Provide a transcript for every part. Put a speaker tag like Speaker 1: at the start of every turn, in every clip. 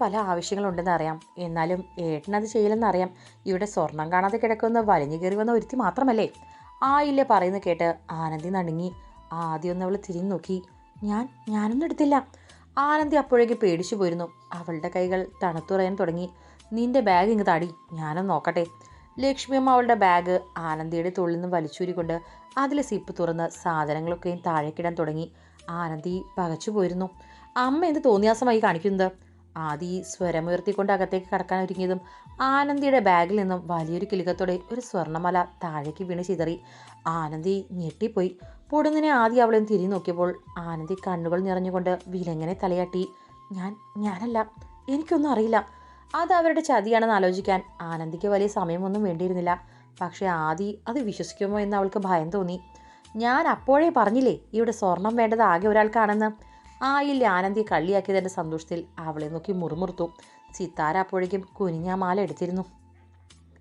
Speaker 1: പല ആവശ്യങ്ങളുണ്ടെന്ന് അറിയാം. എന്നാലും ഏട്ടനത് ചെയ്യില്ലെന്ന് അറിയാം ഇവിടെ സ്വർണം കാണാതെ കിടക്കുന്ന വലിഞ്ഞു കയറി വന്ന ഒരുത്തി മാത്രമല്ലേ? ഇല്ല പറയുന്നത് കേട്ട് ആനന്ദി നടുങ്ങി. ആദ്യം ഒന്ന് അവൾ തിരിഞ്ഞു നോക്കി. ഞാൻ ഞാനൊന്നും എടുത്തില്ല. ആനന്ദി അപ്പോഴേക്ക് പേടിച്ചു പോയിരുന്നു. അവളുടെ കൈകൾ തണുത്തുറയാൻ തുടങ്ങി. നിന്റെ ബാഗ് ഇങ്ങ് താടി ഞാനൊന്ന് നോക്കട്ടെ. ലക്ഷ്മിയമ്മ അവളുടെ ബാഗ് ആനന്ദിയുടെ തുള്ളിൽ നിന്ന് വലിച്ചൂരിക്കൊണ്ട് അതിലെ സിപ്പ് തുറന്ന് സാധനങ്ങളൊക്കെയും താഴേക്കിടാൻ തുടങ്ങി. ആനന്ദി പകച്ചു പോയിരുന്നു. അമ്മ എന്ത് തോന്നിയാസമായി കാണിക്കുന്നത്? ആദി സ്വരമുയർത്തിക്കൊണ്ട് അകത്തേക്ക് കടക്കാൻ ഒരുങ്ങിയതും ആനന്ദിയുടെ ബാഗിൽ നിന്നും വലിയൊരു കിലുക്കത്തോടെ ഒരു സ്വർണമല താഴേക്ക് വീണ് ചിതറി. ആനന്ദി ഞെട്ടിപ്പോയി. പൊടുന്നിനെ ആദ്യം അവളെ തിരി നോക്കിയപ്പോൾ ആനന്ദി കണ്ണുകൾ നിറഞ്ഞുകൊണ്ട് വിലങ്ങനെ തലയാട്ടി ഞാൻ ഞാനല്ല എനിക്കൊന്നും അറിയില്ല. അത് അവരുടെ ചതിയാണെന്ന് ആലോചിക്കാൻ ആനന്ദിക്ക് വലിയ സമയമൊന്നും വേണ്ടിയിരുന്നില്ല. പക്ഷേ ആദി അത് വിശ്വസിക്കുമോ എന്ന് അവൾക്ക് ഭയം തോന്നി. ഞാൻ അപ്പോഴേ പറഞ്ഞില്ലേ ഇവിടെ സ്വർണം വേണ്ടത് ആകെ ഒരാൾക്കാണെന്ന്? ആയില്ല ആനന്ദി കള്ളിയാക്കിയതിന്റെ സന്തോഷത്തിൽ. അവളെ നോക്കി മുറുമുറുത്തു. സിത്താര അപ്പോഴേക്കും കുനിഞ്ഞ മാല എടുത്തിരുന്നു.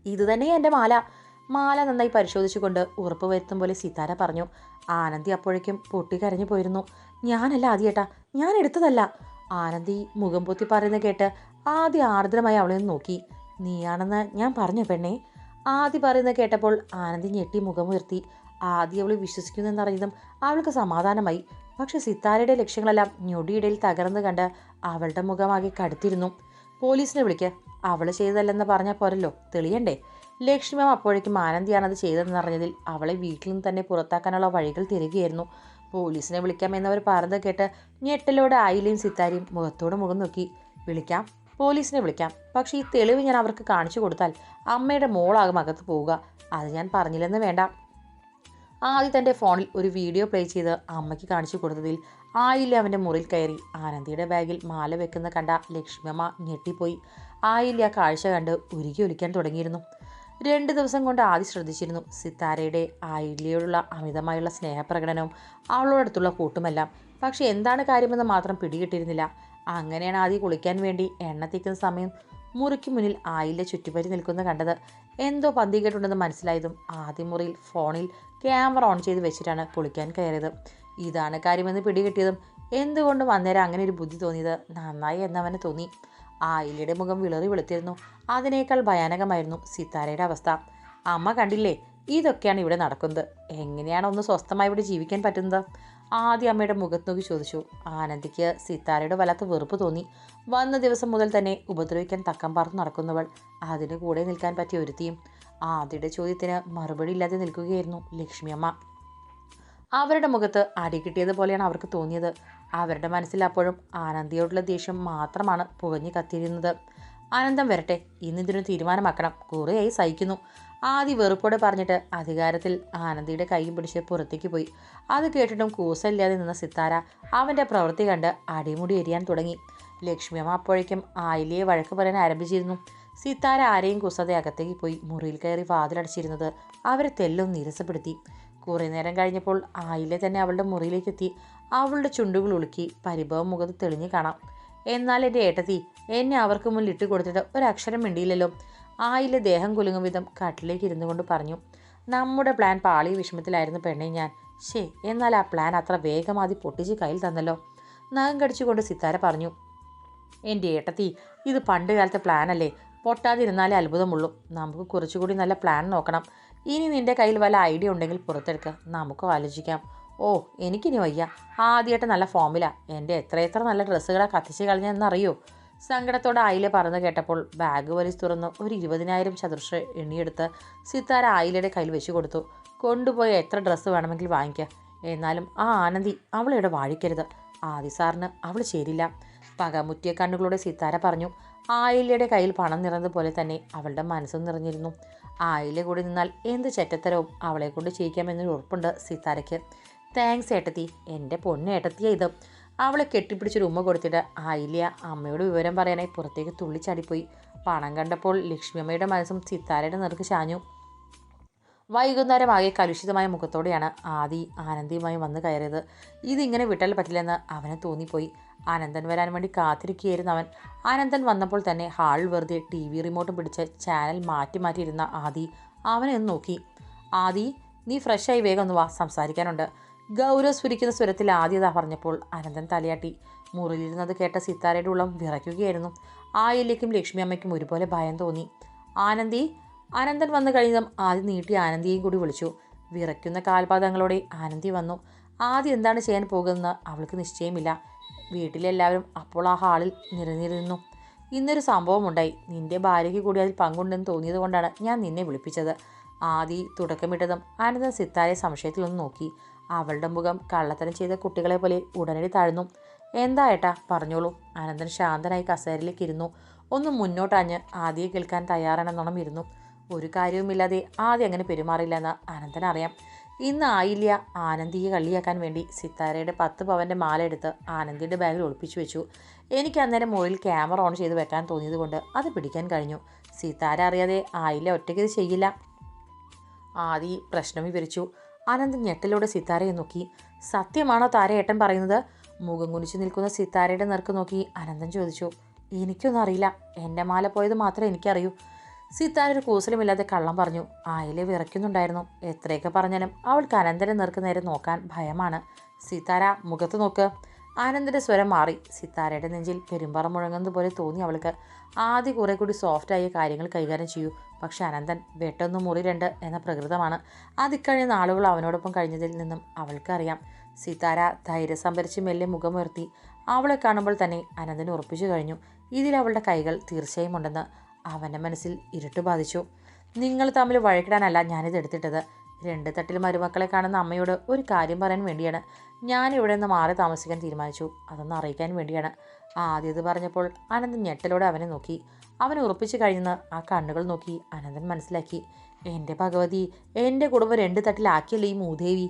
Speaker 1: ഇത് തന്നെ എന്റെ മാല. മാല നന്നായി പരിശോധിച്ചുകൊണ്ട് ഉറപ്പ് വരുത്തും പോലെ സിത്താര പറഞ്ഞു. ആനന്ദി അപ്പോഴേക്കും പൊട്ടിക്കരഞ്ഞു പോയിരുന്നു. ഞാനല്ല ആദ്യേട്ടാ ഞാൻ എടുത്തതല്ല. ആനന്ദി മുഖം പൊത്തി പറയുന്നത് കേട്ട് ആദ്യ ആർദ്രമായി അവളെ നോക്കി. നീയാണെന്ന് ഞാൻ പറഞ്ഞു പെണ്ണേ. ആദ്യ പറയുന്നത് കേട്ടപ്പോൾ ആനന്ദി ഞെട്ടി മുഖമുയർത്തി ആദ്യം അവൾ വിശ്വസിക്കുന്നെന്നറിഞ്ഞതും അവൾക്ക് സമാധാനമായി. പക്ഷെ സിത്താരയുടെ ലക്ഷ്യങ്ങളെല്ലാം ഞൊടിയിടയിൽ തകർന്നു കണ്ട് അവളുടെ മുഖമാകെ കടുത്തിരുന്നു. പോലീസിനെ വിളിക്ക്. അവൾ ചെയ്തതല്ലെന്ന് പറഞ്ഞാൽ പോരല്ലോ. തെളിയണ്ടേ? ലക്ഷ്മി അപ്പോഴേക്കും ആനന്ദിയാണത് ചെയ്തതെന്ന് അറിഞ്ഞതിൽ അവളെ വീട്ടിൽ നിന്ന് തന്നെ പുറത്താക്കാനുള്ള വഴികൾ തിരികെയായിരുന്നു. പോലീസിനെ വിളിക്കാമെന്നവർ പറഞ്ഞത് കേട്ട് ഞെട്ടലോടെ ആയിലയും സിത്താരയും മുഖത്തോട് മുഖം നോക്കി. വിളിക്കാം. പോലീസിനെ വിളിക്കാം. പക്ഷേ ഈ തെളിവ് ഞാൻ അവർക്ക് കാണിച്ചു കൊടുത്താൽ അമ്മയുടെ മോളാകും അകത്ത് പോവുക. അത് ഞാൻ പറഞ്ഞില്ലെന്ന് വേണ്ട. ആദ്യം തന്റെ ഫോണിൽ ഒരു വീഡിയോ പ്ലേ ചെയ്ത് അമ്മയ്ക്ക് കാണിച്ചു കൊടുത്തതിൽ ആയില്ല അവന്റെ മുറിയിൽ കയറി. ആനന്ദിയുടെ ബാഗിൽ മാല വെക്കുന്ന കണ്ട ലക്ഷ്മിയമ്മ ഞെട്ടിപ്പോയി. ആയില്ല കാഴ്ച കണ്ട് ഉരുകി ഒലിക്കാൻ തുടങ്ങിയിരുന്നു. രണ്ട് ദിവസം കൊണ്ട് ആദ്യം ശ്രദ്ധിച്ചിരുന്നു സിത്താരയുടെ ആയില്യയോടുള്ള അമിതമായുള്ള സ്നേഹപ്രകടനവും അവളോടടുത്തുള്ള കൂട്ടുമെല്ലാം. പക്ഷേ എന്താണ് കാര്യമെന്ന് മാത്രം പിടികിട്ടിരുന്നില്ല അങ്ങനെയാണ് ആദ്യം കുളിക്കാൻ വേണ്ടി എണ്ണ തീക്കുന്ന സമയം. മുറിക്ക് മുന്നിൽ ആയില്ല ചുറ്റിപ്പറ്റി നിൽക്കുന്ന കണ്ടത്. എന്തോ പന്തികേട്ടുണ്ടെന്ന് മനസ്സിലായതും ആദ്യ മുറിയിൽ ഫോണിൽ ക്യാമറ ഓൺ ചെയ്ത് വെച്ചിട്ടാണ് കുളിക്കാൻ കയറിയത്. ഇതാണ് കാര്യമെന്ന് പിടികിട്ടിയതും എന്തുകൊണ്ടും അന്നേരം അങ്ങനെ ഒരു ബുദ്ധി തോന്നിയത്. നന്നായി എന്നവന് തോന്നി. ആയിലയുടെ മുഖം വിളറി വെളുത്തിരുന്നു. അതിനേക്കാൾ ഭയാനകമായിരുന്നു സിത്താരയുടെ അവസ്ഥ. അമ്മ കണ്ടില്ലേ ഇതൊക്കെയാണ് ഇവിടെ നടക്കുന്നത്. എങ്ങനെയാണ് ഒന്ന് സ്വസ്ഥമായി ഇവിടെ ജീവിക്കാൻ പറ്റുന്നത്? ആദ്യ അമ്മയുടെ മുഖത്ത് നോക്കി ചോദിച്ചു. ആനന്ദിക്ക് സീതാരയുടെ വല്ലാത്ത വെറുപ്പ് തോന്നി. വന്ന ദിവസം മുതൽ തന്നെ ഉപദ്രവിക്കാൻ തക്കം പാർത്ത് നടക്കുന്നവൾ. അതിന് കൂടെ നിൽക്കാൻ പറ്റിയ ഒരുത്തിയും. ആദ്യയുടെ ചോദ്യത്തിന് മറുപടി ഇല്ലാതെ നിൽക്കുകയായിരുന്നു ലക്ഷ്മിയമ്മ. അവരുടെ മുഖത്ത് അടി കിട്ടിയതുപോലെയാണ് അവർക്ക് തോന്നിയത്. അവരുടെ മനസ്സിൽ അപ്പോഴും ആനന്ദിയോടുള്ള ദേഷ്യം മാത്രമാണ് പുകഞ്ഞു കത്തിയിരുന്നത്. ആനന്ദം വരട്ടെ ഇന്നിതിനൊരു തീരുമാനമാക്കണം. കുറേയായി സഹിക്കുന്നു. ആദ്യ വെറുപ്പോടെ പറഞ്ഞിട്ട് അധികാരത്തിൽ ആനന്ദിയുടെ കൈയും പിടിച്ച് പുറത്തേക്ക് പോയി. അത് കേട്ടിട്ടും കൂസല്ലാതെ നിന്ന സിത്താര അവന്റെ പ്രവൃത്തി കണ്ട് അടിമുടി എരിയാൻ തുടങ്ങി. ലക്ഷ്മിയമ്മ അപ്പോഴേക്കും ആയിലിയെ വഴക്ക് പറയാൻ ആരംഭിച്ചിരുന്നു. സിത്താര ആരെയും കുസതെ അകത്തേക്ക് പോയി മുറിയിൽ കയറി വാതിലടച്ചിരുന്നത് അവരെ തെല്ലും നിരസപ്പെടുത്തി. കുറേ നേരം കഴിഞ്ഞപ്പോൾ ആയിലെ തന്നെ അവളുടെ മുറിയിലേക്ക് എത്തി അവളുടെ ചുണ്ടുകൾ ഉളുക്കി പരിഭവം മുഖത്ത് തെളിഞ്ഞു കാണാം. എന്നാൽ എന്റെ ഏട്ടത്തി എന്നെ അവർക്ക് മുന്നിൽ ഇട്ട് കൊടുത്തിട്ട് ഒരക്ഷരം മിണ്ടിയില്ലല്ലോ. ആയിലെ ദേഹം കുലുങ്ങും വിധം കാട്ടിലേക്ക് ഇരുന്നു കൊണ്ട് പറഞ്ഞു നമ്മുടെ പ്ലാൻ പാളിയ വിഷമത്തിലായിരുന്നു പെണ്ണെ ഞാൻ. ശേ എന്നാൽ ആ പ്ലാൻ അത്ര വേഗമാതി പൊട്ടിച്ച് കയ്യിൽ തന്നല്ലോ. നഖം കടിച്ചുകൊണ്ട് സിത്താര പറഞ്ഞു എന്റെ ഏട്ടത്തി ഇത് പണ്ട് കാലത്തെ പ്ലാനല്ലേ പൊട്ടാതിരുന്നാലേ അത്ഭുതമുള്ളൂ. നമുക്ക് കുറച്ചുകൂടി നല്ല പ്ലാൻ നോക്കണം. ഇനി നിന്റെ കയ്യിൽ വല്ല ഐഡിയ ഉണ്ടെങ്കിൽ പുറത്തെടുക്കുക നമുക്ക് ആലോചിക്കാം. ഓ എനിക്കിനി വയ്യ. ആദ്യമായിട്ട് നല്ല ഫോമിലാണ് എന്റെ എത്രയെത്ര നല്ല ഡ്രസ്സുകളാണ് കത്തിച്ച് കളഞ്ഞതെന്നറിയോ? സങ്കടത്തോടെ ആയില പറഞ്ഞു കേട്ടപ്പോൾ ബാഗ് വലിച്ചു തുറന്ന് ഒരു ഇരുപതിനായിരം ചതുർശ്ര എണ്ണിയെടുത്ത് സിത്താര ആയിലയുടെ കയ്യിൽ വെച്ച് കൊടുത്തു. കൊണ്ടുപോയി എത്ര ഡ്രസ്സ് വേണമെങ്കിൽ വാങ്ങിക്കുക എന്നാലും ആ ആനന്ദി അവളിവിടെ വാഴിക്കരുത്. ആദി സാറിന് അവൾ ചേരില്ല. പകമുറ്റിയ കണ്ണുകളോടെ സിത്താര പറഞ്ഞു ആയിലയുടെ കയ്യിൽ പണം നിറഞ്ഞതുപോലെ തന്നെ അവളുടെ മനസ്സും നിറഞ്ഞിരുന്നു. ആയില കൂടി നിന്നാൽ എന്ത് ചെറ്റത്തരവും അവളെ കൊണ്ട് ചെയ്യിക്കാമെന്നൊരു ഉറപ്പുണ്ട് സിത്താരയ്ക്ക്. താങ്ക്സ് ഏട്ടത്തി എന്റെ പൊന്നു ഏട്ടത്തിയ ഇത്. അവളെ കെട്ടിപ്പിടിച്ചൊരു ഉമ്മ കൊടുത്തിട്ട് ആയില്ല അമ്മയോട് വിവരം പറയാനായി പുറത്തേക്ക് തുള്ളിച്ചാടിപ്പോയി പണം കണ്ടപ്പോൾ ലക്ഷ്മിയമ്മയുടെ മനസ്സും സിത്താരയുടെ നേർക്ക് ചാഞ്ഞു. വൈകുന്നേരം ആകെ കലുഷിതമായ മുഖത്തോടെയാണ് ആദി ആനന്ദിയുമായി വന്ന് കയറിയത്. ഇതിങ്ങനെ വിട്ടാൽ പറ്റില്ലെന്ന് അവനെ തോന്നിപ്പോയി. ആനന്ദൻ വരാൻ വേണ്ടി കാത്തിരിക്കുകയായിരുന്നു അവൻ. അനന്തൻ വന്നപ്പോൾ തന്നെ ഹാൾ വെറുതെ ടി വി റിമോട്ട് പിടിച്ച് ചാനൽ മാറ്റി മാറ്റിയിരുന്ന ആദി അവനെ ഒന്ന് നോക്കി. ആദി നീ ഫ്രഷായി വേഗം ഒന്ന് വാ സംസാരിക്കാനുണ്ട്. ഗൗരവ സ്ഫുരിക്കുന്ന സ്വരത്തിൽ ആദ്യത പറഞ്ഞപ്പോൾ അനന്തൻ തലയാട്ടി. മുറിയിലിരുന്നത് കേട്ട സിത്താരയുടെ ഉള്ളം വിറയ്ക്കുകയായിരുന്നു. ആയിലേക്കും ലക്ഷ്മി അമ്മയ്ക്കും ഒരുപോലെ ഭയം തോന്നി. ആനന്ദി അനന്തൻ വന്നു കഴിഞ്ഞതും ആദ്യം നീട്ടി ആനന്ദിയെയും കൂടി വിളിച്ചു. വിറയ്ക്കുന്ന കാൽപാദങ്ങളോടെ ആനന്ദി വന്നു. ആദ്യം എന്താണ് ചെയ്യാൻ പോകുന്നതെന്ന് അവൾക്ക് നിശ്ചയമില്ല. വീട്ടിലെല്ലാവരും അപ്പോൾ ആ ഹാളിൽ നിറഞ്ഞിരുന്നു ഇന്നൊരു സംഭവമുണ്ടായി. നിന്റെ ഭാര്യയ്ക്ക് കൂടി അതിൽ പങ്കുണ്ടെന്ന് തോന്നിയത് കൊണ്ടാണ് ഞാൻ നിന്നെ വിളിപ്പിച്ചത്. ആദി തുടക്കമിട്ടതും ആനന്ദൻ സിത്താരെ സംശയത്തിലൊന്ന് നോക്കി. അവളുടെ മുഖം കള്ളത്തരം ചെയ്ത കുട്ടികളെ പോലെ ഉടനടി താഴ്ന്നു. എന്താ ഏട്ടാ? പറഞ്ഞോളൂ. അനന്തൻ ശാന്തനായി കസേരയിലേക്ക് ഇരുന്നു. ഒന്ന് മുന്നോട്ടാഞ്ഞ് ആദ്യം കേൾക്കാൻ തയ്യാറാണെന്നോണം ഇരുന്നു. ഒരു കാര്യവുമില്ലാതെ ആദ്യം അങ്ങനെ പെരുമാറില്ല എന്ന് അനന്തൻ അറിയാം. ഇന്ന് ആയില്ല. ആനന്ദിയെ കള്ളിയാക്കാൻ വേണ്ടി സിത്താരയുടെ പത്ത് പവന്റെ മാല എടുത്ത് ആനന്ദിയുടെ ബാഗിൽ ഒളിപ്പിച്ചു വെച്ചു. എനിക്ക് അന്നേരം മുകളിൽ ക്യാമറ ഓൺ ചെയ്ത് വെക്കാൻ തോന്നിയത് കൊണ്ട് അത് പിടിക്കാൻ കഴിഞ്ഞു. സിത്താര അറിയാതെ ആയില്ല ഒറ്റയ്ക്ക് ഇത് ചെയ്യില്ല. ആദി പ്രശ്നം വിവരിച്ചു. അനന്ത് ഞെട്ടലോടെ സിത്താരയെ നോക്കി. സത്യമാണോ താരയേട്ടൻ പറയുന്നത്? മുഖം കുനിച്ചു നിൽക്കുന്ന സിത്താരയുടെ നിർക്ക് നോക്കി അനന്തൻ ചോദിച്ചു. എനിക്കൊന്നും അറിയില്ല. എന്റെ മാല പോയത് മാത്രമേ എനിക്കറിയൂ. സിത്താര ഒരു കൂസലുമില്ലാതെ കള്ളം പറഞ്ഞു. ആയിലെ വിറയ്ക്കുന്നുണ്ടായിരുന്നു. എത്രയൊക്കെ പറഞ്ഞാലും അവൾക്ക് അനന്തനെ നിർക്ക് നേരെ നോക്കാൻ ഭയമാണ്. സിത്താര മുഖത്ത് നോക്ക്. ആനന്ദന്റെ സ്വരം മാറി. സിത്താരയുടെ നെഞ്ചിൽ പെരുമ്പറ മുഴങ്ങുന്നത് പോലെ തോന്നി അവൾക്ക്. ആദ്യ കുറെ കൂടി സോഫ്റ്റായ കാര്യങ്ങൾ കൈകാര്യം ചെയ്യൂ. പക്ഷെ അനന്തൻ വെട്ടൊന്ന് മുറി രണ്ട് എന്ന പ്രകൃതമാണ്. അതിക്കഴിഞ്ഞ നാളുകൾ അവനോടൊപ്പം കഴിഞ്ഞതിൽ നിന്നും അവൾക്കറിയാം. സിതാര ധൈര്യം സംഭരിച്ച് മെല്ലെ മുഖമുയർത്തി അവളെ കാണുമ്പോൾ തന്നെ അനന്തൻ ഉറപ്പിച്ചു കഴിഞ്ഞു. ഇതിൽ അവളുടെ കൈകൾ തീർച്ചയായും ഉണ്ടെന്ന് അവന്റെ മനസ്സിൽ ഇരുട്ട് ബാധിച്ചു. നിങ്ങൾ തമ്മിൽ വഴക്കിടാനല്ല ഞാനിത് എടുത്തിട്ടത്. രണ്ട് തട്ടിൽ മരുമക്കളെ കാണുന്ന അമ്മയോട് ഒരു കാര്യം പറയാൻ വേണ്ടിയാണ്. ഞാൻ ഇവിടെ നിന്ന് മാറി താമസിക്കാൻ തീരുമാനിച്ചു. അതൊന്ന് അറിയിക്കാൻ വേണ്ടിയാണ്. ആദ്യത് പറഞ്ഞപ്പോൾ അനന്തൻ ഞെട്ടലോടെ അവനെ നോക്കി. അവൻ ഉറപ്പിച്ചു കഴിഞ്ഞെന്ന് ആ കണ്ണുകൾ നോക്കി അനന്തൻ മനസ്സിലാക്കി. എന്റെ ഭഗവതി എന്റെ കുടുംബം രണ്ട് തട്ടിലാക്കിയല്ലേ ഈ മൂദേവി?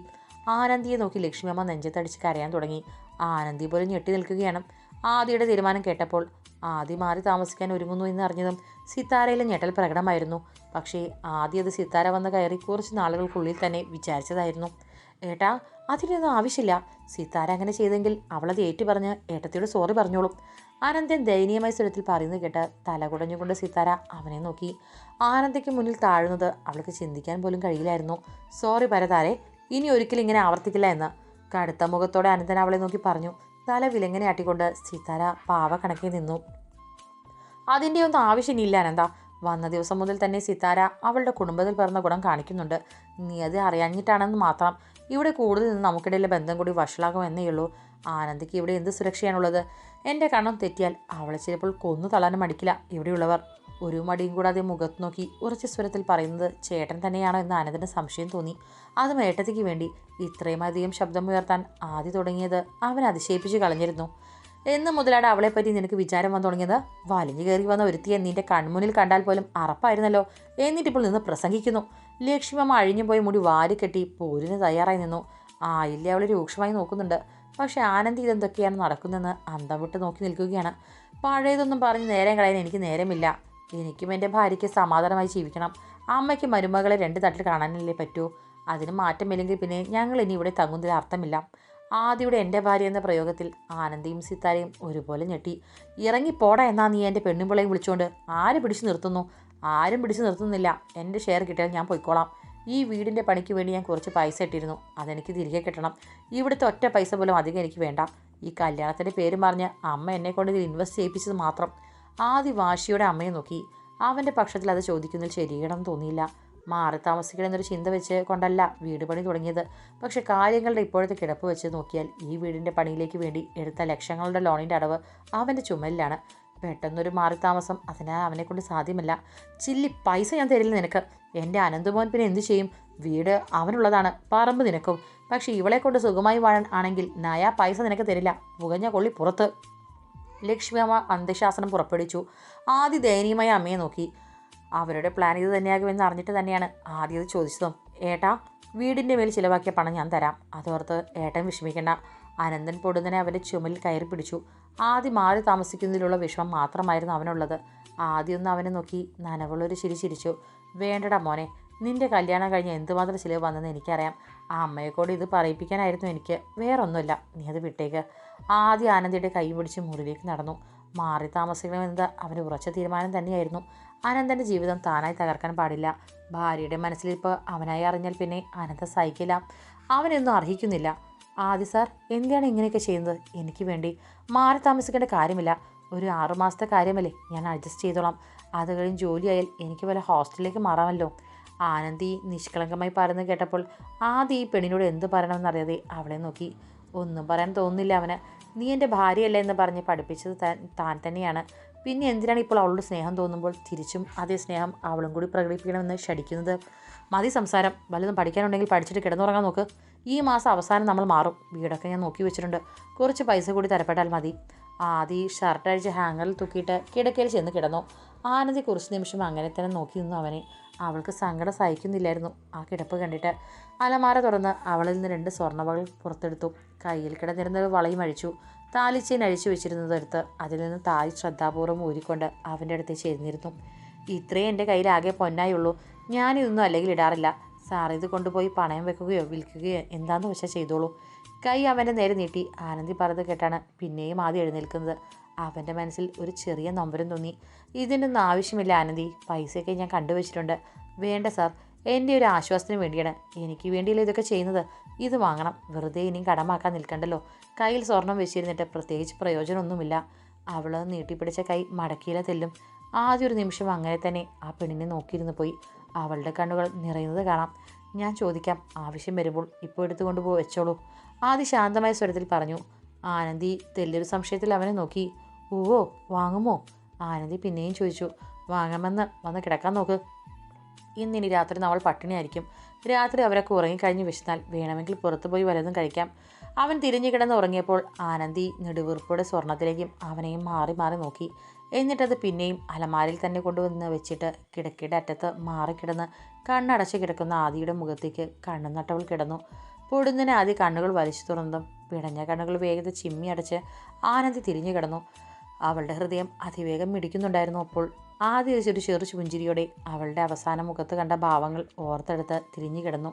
Speaker 1: ആനന്ദിയെ നോക്കി ലക്ഷ്മിയമ്മ നെഞ്ചത്തടിച്ച് കരയാൻ തുടങ്ങി. ആനന്ദി പോലും ഞെട്ടി നിൽക്കുകയാണ്. ആദിയുടെ തീരുമാനം കേട്ടപ്പോൾ ആദി മാറി താമസിക്കാൻ ഒരുങ്ങുന്നു എന്ന് അറിഞ്ഞതും സിത്താരയിലെ ഞെട്ടൽ പ്രകടമായിരുന്നു. പക്ഷേ ആദ്യം അത് സിത്താര വന്ന് കയറി കുറച്ച് നാളുകൾക്കുള്ളിൽ തന്നെ വിചാരിച്ചതായിരുന്നു. ഏട്ടാ അതിനൊന്നും ആവശ്യമില്ല. സിത്താര അങ്ങനെ ചെയ്തെങ്കിൽ അവളത് ഏറ്റു പറഞ്ഞ് ഏട്ടത്തിയോട് സോറി പറഞ്ഞോളും. ആനന്ദൻ ദയനീയമായ സ്വരത്തിൽ പറയുന്നത് കേട്ട് തല സീതാര അവനെ നോക്കി. ആനന്ദയ്ക്ക് മുന്നിൽ താഴുന്നത് അവൾക്ക് ചിന്തിക്കാൻ പോലും കഴിയില്ലായിരുന്നു. സോറി പരതാരെ ഇനി ഒരിക്കലും ഇങ്ങനെ ആവർത്തിക്കില്ല എന്ന്. കടുത്ത മുഖത്തോടെ അനന്തൻ അവളെ നോക്കി പറഞ്ഞു. തല വിലങ്ങനെ ആട്ടിക്കൊണ്ട് സീതാര പാവ കണക്കി നിന്നു. അതിന്റെ ഒന്നും ആവശ്യമില്ല അനന്ത. വന്ന ദിവസം മുതൽ തന്നെ സീതാര അവളുടെ കുടുംബത്തിൽ പിറന്ന ഗുണം കാണിക്കുന്നുണ്ട്. നീ അത് അറിയാഞ്ഞിട്ടാണെന്ന് മാത്രം. ഇവിടെ കൂടുതൽ നിന്ന് നമുക്കിടയിലെ ബന്ധം കൂടി വഷളാകും എന്നേ ഉള്ളൂ. ആനന്ദിക്ക് ഇവിടെ എന്ത് സുരക്ഷയാണുള്ളത്? എന്റെ കണ്ണം തെറ്റിയാൽ അവളെ ചിലപ്പോൾ കൊന്നു തള്ളാനും മടിക്കില്ല. ഇവിടെയുള്ളവർ ഒരു മടിയും കൂടാതെ മുഖത്ത് നോക്കി ഉറച്ച സ്വരത്തിൽ പറയുന്നത് ചേട്ടൻ തന്നെയാണോ എന്ന് ആനന്ദിന് സംശയം തോന്നി. അതും ഏട്ടത്തിക്ക് വേണ്ടി ഇത്രയും അധികം ശബ്ദമുയർത്താൻ ആദ്യം തുടങ്ങിയത് അവൻ അതിശയിപ്പിച്ച് കളഞ്ഞിരുന്നു. എന്ന് മുതലാണ് അവളെപ്പറ്റി നിനക്ക് വിചാരം വന്നു തുടങ്ങിയത്? വലിഞ്ഞു കയറി വന്ന ഒരുത്തിയെ നിന്റെ കൺമുന്നിൽ കണ്ടാൽ പോലും അറപ്പായിരുന്നല്ലോ. എന്നിട്ടിപ്പോൾ നിന്ന് പ്രസംഗിക്കുന്നു. ലക്ഷ്മമ്മ അഴിഞ്ഞു പോയി മുടി വാരിക്കെട്ടി പോരിന് തയ്യാറായി നിന്നു. ആയില്ല അവളെ രൂക്ഷമായി നോക്കുന്നുണ്ട്. പക്ഷെ ആനന്ദി ഇതെന്തൊക്കെയാണ് നടക്കുന്നതെന്ന് അന്തം വിട്ട് നോക്കി നിൽക്കുകയാണ്. പഴയതൊന്നും പറഞ്ഞ് നേരം കളയാൻ എനിക്ക് നേരമില്ല. എനിക്കും എന്റെ ഭാര്യയ്ക്ക് സമാധാനമായി ജീവിക്കണം. അമ്മയ്ക്ക് മരുമകളെ രണ്ട് തട്ടിൽ കാണാനല്ലേ പറ്റൂ. അതിന് മാറ്റമില്ലെങ്കിൽ പിന്നെ ഞങ്ങൾ ഇനി ഇവിടെ തങ്ങുന്നതിൽ അർത്ഥമില്ല. ആദ്യയുടെ എന്റെ ഭാര്യ എന്ന പ്രയോഗത്തിൽ ആനന്ദിയും സിത്താരയും ഒരുപോലെ ഞെട്ടി. ഇറങ്ങിപ്പോടാ എന്നാ നീ എന്റെ പെണ്ണുമ്പിളയും വിളിച്ചുകൊണ്ട് ആര് പിടിച്ചു നിർത്തുന്നു? ആരും പിടിച്ചു നിർത്തുന്നില്ല. എന്റെ ഷെയർ കിട്ടിയാൽ ഞാൻ പോയിക്കോളാം. ഈ വീടിന്റെ പണിക്ക് വേണ്ടി ഞാൻ കുറച്ച് പൈസ ഇട്ടിരുന്നു. അതെനിക്ക് തിരികെ കിട്ടണം. ഇവിടുത്തെ ഒറ്റ പൈസ പോലും അധികം എനിക്ക് വേണ്ട. ഈ കല്യാണത്തിന്റെ പേര് പറഞ്ഞ് അമ്മ എന്നെ കൊണ്ട് ഇതിൽ ഇൻവെസ്റ്റ് ചെയ്യിപ്പിച്ചത് മാത്രം. ആദ്യ വാശിയുടെ അമ്മയെ നോക്കി. അവന്റെ പക്ഷത്തിൽ അത് ചോദിക്കുന്നതിൽ ശരിയണമെന്ന് തോന്നിയില്ല. മാറി താമസിക്കണമെന്നൊരു ചിന്ത വെച്ച് കൊണ്ടല്ല വീട് പണി തുടങ്ങിയത്. പക്ഷെ കാര്യങ്ങളുടെ ഇപ്പോഴത്തെ കിടപ്പ് വെച്ച് നോക്കിയാൽ ഈ വീടിന്റെ പണിയിലേക്ക് വേണ്ടി എടുത്ത ലക്ഷങ്ങളുടെ ലോണിന്റെ അടവ് അവന്റെ ചുമലിലാണ്. പെട്ടെന്നൊരു മാറി താമസം. അതിന് അവനെ കൊണ്ട് സാധ്യമല്ല. ചില്ലി പൈസ ഞാൻ തരില്ല നിനക്ക്. എന്റെ അനന്തമോൻ പിന്നെ എന്തു ചെയ്യും? വീട് അവനുള്ളതാണ്. പറമ്പ് നിനക്കും. പക്ഷേ ഇവളെ കൊണ്ട് സുഖമായി വാഴാൻ ആണെങ്കിൽ നയാ പൈസ നിനക്ക് തരില്ല. പുകഞ്ഞ കൊള്ളി പുറത്ത്. ലക്ഷ്മിയമ്മ അന്ത്യശാസനം പുറപ്പെടുവിച്ചു. ആദ്യ ദയനീയമായ അമ്മയെ നോക്കി. അവരുടെ പ്ലാൻ ഇത് തന്നെയാകുമെന്ന് അറിഞ്ഞിട്ട് തന്നെയാണ് ആദ്യം ഇത് ചോദിച്ചതും. ഏട്ടാ വീടിന്റെ മേൽ ചിലവാക്കിയ പണം ഞാൻ തരാം. അതോർത്ത് ഏട്ടൻ വിഷമിക്കേണ്ട. അനന്തൻ പൊടുന്നനെ അവന്റെ ചുമലിൽ കയറി പിടിച്ചു. ആദ്യം മാറി താമസിക്കുന്നതിലുള്ള വിഷമം മാത്രമായിരുന്നു അവനുള്ളത്. ആദ്യമൊന്ന് അവനെ നോക്കി നനവുള്ളൊരു ചിരി ചിരിച്ചു. വേണ്ടടാ മോനെ നിന്റെ കല്യാണം കഴിഞ്ഞ് എന്തുമാത്രം ചിലവ് വന്നെന്ന് എനിക്കറിയാം. ആ അമ്മയെക്കൂടെ ഇത് പറയിപ്പിക്കാനായിരുന്നു എനിക്ക്. വേറൊന്നുമില്ല നീ അത് വിട്ടേക്ക്. ആദ്യം ആനന്ദിയുടെ കൈ പിടിച്ച് മുറിയിലേക്ക് നടന്നു. മാറി താമസിക്കണമെന്നത് അവന് ഉറച്ച തീരുമാനം തന്നെയായിരുന്നു. അനന്തന്റെ ജീവിതം താനായി തകർക്കാൻ പാടില്ല. ഭാര്യയുടെ മനസ്സിലിപ്പോൾ അവനായി അറിഞ്ഞാൽ പിന്നെ അനന്ത സഹിക്കില്ല. അവനൊന്നും അർഹിക്കുന്നില്ല. ആദി സാർ എന്തിനാണ് ഇങ്ങനെയൊക്കെ ചെയ്യുന്നത്? എനിക്ക് വേണ്ടി മാറി താമസിക്കേണ്ട കാര്യമില്ല. ഒരു ആറുമാസത്തെ കാര്യമല്ലേ? ഞാൻ അഡ്ജസ്റ്റ് ചെയ്തോളാം. അത് കഴിഞ്ഞ് ജോലിയായാൽ എനിക്ക് വല്ല ഹോസ്റ്റലിലേക്ക് മാറാമല്ലോ. ആനന്ദി നിഷ്കളങ്കമായി പറയുന്നത് കേട്ടപ്പോൾ ആദ്യം ഈ പെണ്ണിനോട് എന്ത് പറയണമെന്നറിയാതെ അവളെ നോക്കി. ഒന്നും പറയാൻ തോന്നുന്നില്ല അവന്. നീ എന്റെ ഭാര്യയല്ല എന്ന് പറഞ്ഞ് പഠിപ്പിച്ചത് താൻ തന്നെയാണ്. പിന്നെ എന്തിനാണ് ഇപ്പോൾ അവളോട് സ്നേഹം തോന്നുമ്പോൾ തിരിച്ചും അതേ സ്നേഹം അവളും കൂടി പ്രകടിപ്പിക്കണമെന്ന് ക്ഷടിക്കുന്നത് മതി സംസാരം. വല്ലതും പഠിക്കാനുണ്ടെങ്കിൽ പഠിച്ചിട്ട് കിടന്നുറങ്ങാൻ നോക്ക്. ഈ മാസം അവസാനം നമ്മൾ മാറും. വീടൊക്കെ ഞാൻ നോക്കി വെച്ചിട്ടുണ്ട്. കുറച്ച് പൈസ കൂടി തരപ്പെട്ടാൽ മതി. ആദി ഷർട്ട് അഴിച്ച് ഹാങ്ങറിൽ തൂക്കിയിട്ട് കിടക്കയിൽ ചെന്ന് കിടന്നു. ആനന്ദി കുറച്ച് നിമിഷം അങ്ങനെ തന്നെ നോക്കി നിന്നു അവനെ. അവൾക്ക് സങ്കടം സഹിക്കുന്നില്ലായിരുന്നു ആ കിടപ്പ് കണ്ടിട്ട്. അലമാര തുറന്ന് അവളിൽ നിന്ന് രണ്ട് സ്വർണവകൾ പുറത്തെടുത്തു. കയ്യിൽ കിടന്നിരുന്ന വളയും അഴിച്ചു. താലിച്ചേൻ അഴിച്ചു വെച്ചിരുന്നതെടുത്ത് അതിൽ നിന്ന് താലി ശ്രദ്ധാപൂർവം ഊരിക്കൊണ്ട് അവന്റെ അടുത്ത് ചേരുന്നിരുന്നു ഇത്രയും എന്റെ കയ്യിലാകെ പൊന്നായുള്ളൂ ഞാനിതൊന്നും അല്ലെങ്കിൽ ഇടാറില്ല. സാർ ഇത് കൊണ്ടുപോയി പണയം വെക്കുകയോ വിൽക്കുകയോ എന്താണെന്ന് വെച്ചാൽ ചെയ്തോളൂ. കൈ അവന്റെ നേരെ നീട്ടി. ആനന്ദി പറഞ്ഞത് കേട്ടാണ് പിന്നെയും ആദ്യം എഴുന്നേൽക്കുന്നത്. അവന്റെ മനസ്സിൽ ഒരു ചെറിയ നൊമ്പരം തോന്നി. ഇതിനൊന്നും ആവശ്യമില്ല ആനന്ദി. പൈസയൊക്കെ ഞാൻ കണ്ടുവച്ചിട്ടുണ്ട്. വേണ്ട സാർ എന്റെ ഒരു ആശ്വാസത്തിന് വേണ്ടിയാണ്. എനിക്ക് വേണ്ടിയല്ലേ ഇതൊക്കെ ചെയ്യുന്നത്. ഇത് വാങ്ങണം. വെറുതെ ഇനിയും കടമാക്കാൻ നിൽക്കണ്ടല്ലോ. കയ്യിൽ സ്വർണം വെച്ചിരുന്നിട്ട് പ്രത്യേകിച്ച് പ്രയോജനമൊന്നുമില്ല. അവൾ നീട്ടിപ്പിടിച്ച കൈ മടക്കിയില തെല്ലും. ആദ്യ ഒരു നിമിഷം അങ്ങനെ തന്നെ ആ പെണ്ണിനെ നോക്കിയിരുന്നു പോയി. അവളുടെ കണ്ണുകൾ നിറയുന്നത് കാണാം. ഞാൻ ചോദിക്കാം ആവശ്യം വരുമ്പോൾ ഇപ്പോൾ എടുത്തുകൊണ്ട് പോ വെച്ചോളൂ. ആദ്യ ശാന്തമായ സ്വരത്തിൽ പറഞ്ഞു ആനന്ദി തെല്ലൊരു സംശയത്തിൽ അവനെ നോക്കി. ഓ വാങ്ങുമോ? ആനന്ദി പിന്നെയും ചോദിച്ചു വാങ്ങാമെന്ന് വന്ന് കിടക്കാൻ നോക്ക്. ഇന്നിനി രാത്രി നമ്മൾ പട്ടിണിയായിരിക്കും. രാത്രി അവരൊക്കെ ഉറങ്ങിക്കഴിഞ്ഞ് വിശന്നാൽ വേണമെങ്കിൽ പുറത്തുപോയി പോയി വല്ലതും കഴിക്കാം. അവൻ തിരിഞ്ഞു കിടന്ന് ഉറങ്ങിയപ്പോൾ ആനന്ദി നെടുവീർപ്പോടെ സ്വർണത്തിലേക്കും അവനെയും മാറി മാറി നോക്കി. എന്നിട്ടത് പിന്നെയും അലമാരിൽ തന്നെ കൊണ്ടുവന്ന് വെച്ചിട്ട് കിടക്കയുടെ അറ്റത്ത് മാറിക്കിടന്ന് കണ്ണടച്ച് കിടക്കുന്ന ആദിയുടെ മുഖത്തേക്ക് കണ്ണുനട്ടവൾ കിടന്നു. പൊടുന്നതിന് ആദ്യ കണ്ണുകൾ വലിച്ചു തുറന്നതും പിടഞ്ഞ കണ്ണുകൾ വേഗത ചിമ്മി അടച്ച് ആനന്ദി തിരിഞ്ഞു കിടന്നു. അവളുടെ ഹൃദയം അതിവേഗം മിടിക്കുന്നുണ്ടായിരുന്നു അപ്പോൾ ആദ്യ ഒരു ചെറു പുഞ്ചിരിയോടെ അവളുടെ അവസാന മുഖത്ത് കണ്ട ഭാവങ്ങൾ ഓർത്തെടുത്ത് തിരിഞ്ഞു കിടന്നു.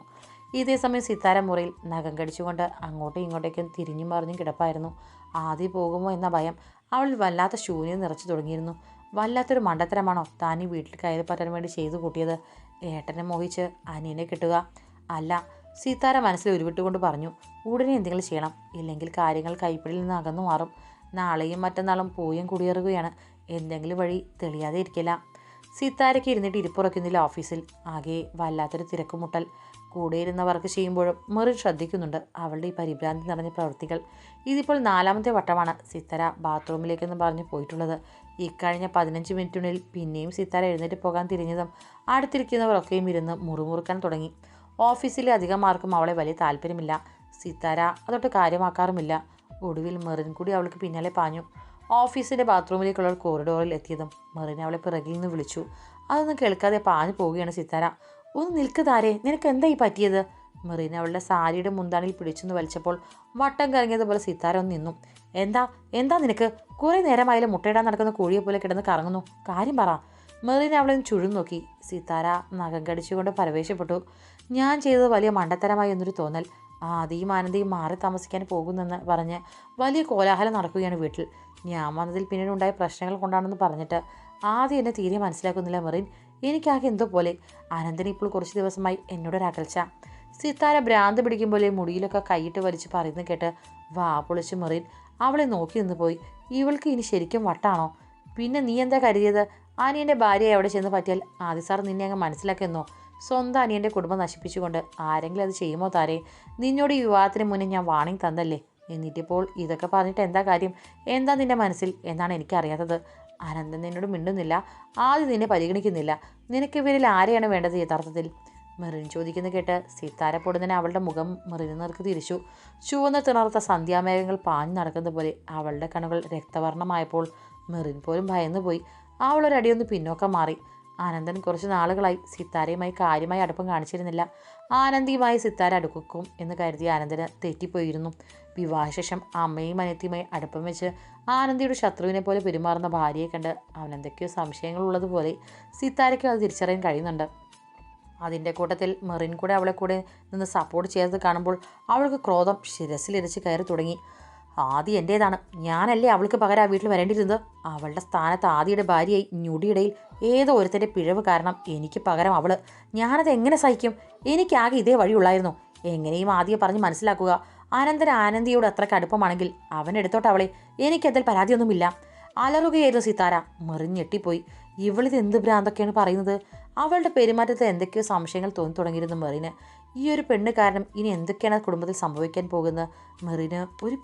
Speaker 1: ഇതേ സമയം സിത്താര മുറിയിൽ നഖം കടിച്ചുകൊണ്ട് അങ്ങോട്ടും ഇങ്ങോട്ടേക്കും തിരിഞ്ഞു മറിഞ്ഞും കിടപ്പായിരുന്നു. ആദ്യ പോകുമോ എന്ന ഭയം അവളിൽ വല്ലാത്ത ശൂന്യം നിറച്ചു തുടങ്ങിയിരുന്നു. വല്ലാത്തൊരു മണ്ടത്തരമാണോ താൻ ഈ വീട്ടിൽ കയറി പറ്റാൻ വേണ്ടി ചെയ്തു കൂട്ടിയത്? ഏട്ടനെ മോഹിച്ച് അനിയനെ കിട്ടുക? അല്ല സീതാര മനസ്സിൽ ഉരുവിട്ടുകൊണ്ട് പറഞ്ഞു ഉടനെ എന്തെങ്കിലും ചെയ്യണം. ഇല്ലെങ്കിൽ കാര്യങ്ങൾ കൈപ്പിടിയിൽ നിന്ന് അകന്നു മാറും. നാളെയും മറ്റന്നാളും പൂയം കുടിയേറുകയാണ്. എന്തെങ്കിലും വഴി തെളിയാതെ ഇരിക്കില്ല. സീതാരയ്ക്ക് ഇരുന്നിട്ട് ഇരിപ്പുറക്കുന്നില്ല ഓഫീസിൽ. ആകെ വല്ലാത്തൊരു തിരക്കുമുട്ടൽ കൂടെ ഇരുന്നവർക്ക് ചെയ്യുമ്പോഴും മെറിൻ ശ്രദ്ധിക്കുന്നുണ്ട്. അവളുടെ ഈ പരിഭ്രാന്തി നിറഞ്ഞ പ്രവൃത്തികൾ ഇതിപ്പോൾ നാലാമത്തെ വട്ടമാണ് സിത്താര ബാത്റൂമിലേക്കെന്ന് പറഞ്ഞ് പോയിട്ടുള്ളത്. ഇക്കഴിഞ്ഞ പതിനഞ്ച് മിനിറ്റിനുള്ളിൽ പിന്നെയും സിത്താര എഴുന്നേറ്റ് പോകാൻ തിരിഞ്ഞതും അടുത്തിരിക്കുന്നവരൊക്കെയും ഇരുന്ന് മുറുമുറുക്കാൻ തുടങ്ങി. ഓഫീസിലെ അധികം ആർക്കും അവളെ വലിയ താല്പര്യമില്ല. സിത്താര അതൊട്ട് കാര്യമാക്കാറുമില്ല. ഒടുവിൽ മെറിൻ കൂടി അവൾക്ക് പിന്നാലെ പാഞ്ഞു. ഓഫീസിന്റെ ബാത്റൂമിലേക്കുള്ള കോറിഡോറിൽ എത്തിയതും മെറീന അവളെ പിറകിൽ നിന്ന് വിളിച്ചു. അതൊന്നും കേൾക്കാതെ പാഞ്ഞു പോവുകയാണ് സിത്താര. ഒന്ന് നിൽക്ക് താരേ നിനക്ക് എന്തായി പറ്റിയത്? മെറീന അവളുടെ സാരിയുടെ മുന്താണിയിൽ പിടിച്ചെന്ന് വലിച്ചപ്പോൾ വട്ടം കറങ്ങിയതുപോലെ സിത്താര ഒന്ന് നിന്നു. എന്താ എന്താ നിനക്ക്? കുറേ നേരമായാലും മുട്ടയിടാൻ നടക്കുന്ന കോഴിയെ പോലെ കിടന്ന് കറങ്ങുന്നു. കാര്യം പറ. മെറീന അവളെ ചുഴും നോക്കി. സിത്താര നഖം കടിച്ചുകൊണ്ട് പരവേശപ്പെട്ടു. ഞാൻ ചെയ്തത് വലിയ മണ്ടത്തരമായി എന്നൊരു തോന്നൽ. ആദിയും ആനന്ദിയും മാറി താമസിക്കാൻ പോകുന്നെന്ന് പറഞ്ഞ് വലിയ കോലാഹലം നടക്കുകയാണ് വീട്ടിൽ. ഞാൻ വന്നതിൽ പിന്നീട് ഉണ്ടായ പ്രശ്നങ്ങൾ കൊണ്ടാണെന്ന് പറഞ്ഞിട്ട് ആദ്യം എന്നെ തീരെ മനസ്സിലാക്കുന്നില്ല മെറിൻ. എനിക്കാകെ എന്തോ പോലെ. അനന്തന ഇപ്പോൾ കുറച്ച് ദിവസമായി എന്നോട് എന്നോടൊരകൽച്ച സിത്താര ഭ്രാന്ത് പിടിക്കും പോലെ മുടിയിലൊക്കെ കൈയിട്ട് വലിച്ച് പറയുന്നത് കേട്ട് വാ പൊളിച്ച് മെറിൻ. അവളെ നോക്കി നിന്ന് പോയി. ഇവൾക്ക് ഇനി ശരിക്കും വട്ടാണോ? പിന്നെ നീ എന്താ കരുതിയത്? അനിയന്റെ ഭാര്യയെ അവിടെ ചെന്ന് പറ്റിയാൽ ആദ്യ സാർ നിന്നെ അങ്ങ് മനസ്സിലാക്കിയെന്നോ സ്വന്തം അനിയന്റെ കുടുംബം നശിപ്പിച്ചുകൊണ്ട് ആരെങ്കിലും അത് ചെയ്യുമോ താരേ? നിന്നോട് ഈ വിവാഹത്തിന് മുന്നേ ഞാൻ വാണിംഗ് തന്നല്ലേ? എന്നിട്ടിപ്പോൾ ഇതൊക്കെ പറഞ്ഞിട്ട് എന്താ കാര്യം? എന്താ നിന്റെ മനസ്സിൽ? എന്നാണ് എനിക്കറിയാത്തത്. അനന്തൻ നിന്നോട് മിണ്ടുന്നില്ല. ആദ്യം നിന്നെ പരിഗണിക്കുന്നില്ല. നിനക്ക് ഇവരിൽ ആരെയാണ് വേണ്ടത് യഥാർത്ഥത്തിൽ? മെറിൻ ചോദിക്കുന്ന കേട്ട് സിത്താര പൊടുന്നതിന് അവളുടെ മുഖം മെറിന് നേർക്ക് തിരിച്ചു. ചുവന്ന തിണർത്ത സന്ധ്യാമേഘങ്ങൾ പാഞ്ഞു നടക്കുന്ന പോലെ അവളുടെ കണുകൾ രക്തവർണമായപ്പോൾ മെറിൻ പോലും ഭയന്നുപോയി. അവളൊരടിയൊന്ന് പിന്നോക്കം മാറി. ആനന്ദൻ കുറച്ച് നാളുകളായി സിത്താരയുമായി കാര്യമായി അടുപ്പം കാണിച്ചിരുന്നില്ല. ആനന്ദിയുമായി സിത്താര അടുക്കും എന്ന് കരുതി ആനന്ദന് തെറ്റിപ്പോയിരുന്നു. വിവാഹശേഷം അമ്മയും അനിയത്തിയുമായി അടുപ്പം വെച്ച് ആനന്ദിയുടെ ശത്രുവിനെ പോലെ പെരുമാറുന്ന ഭാര്യയെ കണ്ട് അവൻ എന്തൊക്കെയോ സംശയങ്ങളുള്ളതുപോലെ സിത്താരയ്ക്ക് അത് തിരിച്ചറിയാൻ കഴിയുന്നുണ്ട്. അതിന്റെ കൂട്ടത്തിൽ മെറിൻ കൂടെ അവളെ കൂടെ നിന്ന് സപ്പോർട്ട് ചെയ്തത് കാണുമ്പോൾ അവൾക്ക് ക്രോധം ശിരസിലിരച്ച് കയറി തുടങ്ങി. ആദി എന്റേതാണ്. ഞാനല്ലേ അവൾക്ക് പകരം ആ വീട്ടിൽ വരേണ്ടിയിരുന്നത്? അവളുടെ സ്ഥാനത്ത് ആദിയുടെ ഭാര്യയായി ഞൊടിയിടയിൽ ഏതോ ഒരുത്തന്റെ പിഴവ് കാരണം എനിക്ക് പകരം അവൾ ഞാനത് എങ്ങനെ സഹിക്കും? എനിക്കാകെ ഇതേ വഴിയുള്ളായിരുന്നു എങ്ങനെയും ആദ്യം പറഞ്ഞ് മനസ്സിലാക്കുക? അനന്തര ആനന്ദിയോട് അത്ര കടുപ്പമാണെങ്കിൽ അവൻ എടുത്തോട്ട് അവളെ. എനിക്കതിൽ പരാതിയൊന്നുമില്ല. അലറുകയായിരുന്നു സിത്താര മെറിഞ്ഞെട്ടിപ്പോയി ഇവളിത് എന്ത് ഭ്രാന്തൊക്കെയാണ് പറയുന്നത്? അവളുടെ പെരുമാറ്റത്തിൽ എന്തൊക്കെയോ സംശയങ്ങൾ തോന്നി തുടങ്ങിയിരുന്നു മെറിന്. ഈ ഒരു പെണ്ണ് കാരണം ഇനി എന്തൊക്കെയാണ് കുടുംബത്തിൽ സംഭവിക്കാൻ പോകുന്നത്? മെറിന് ഒരു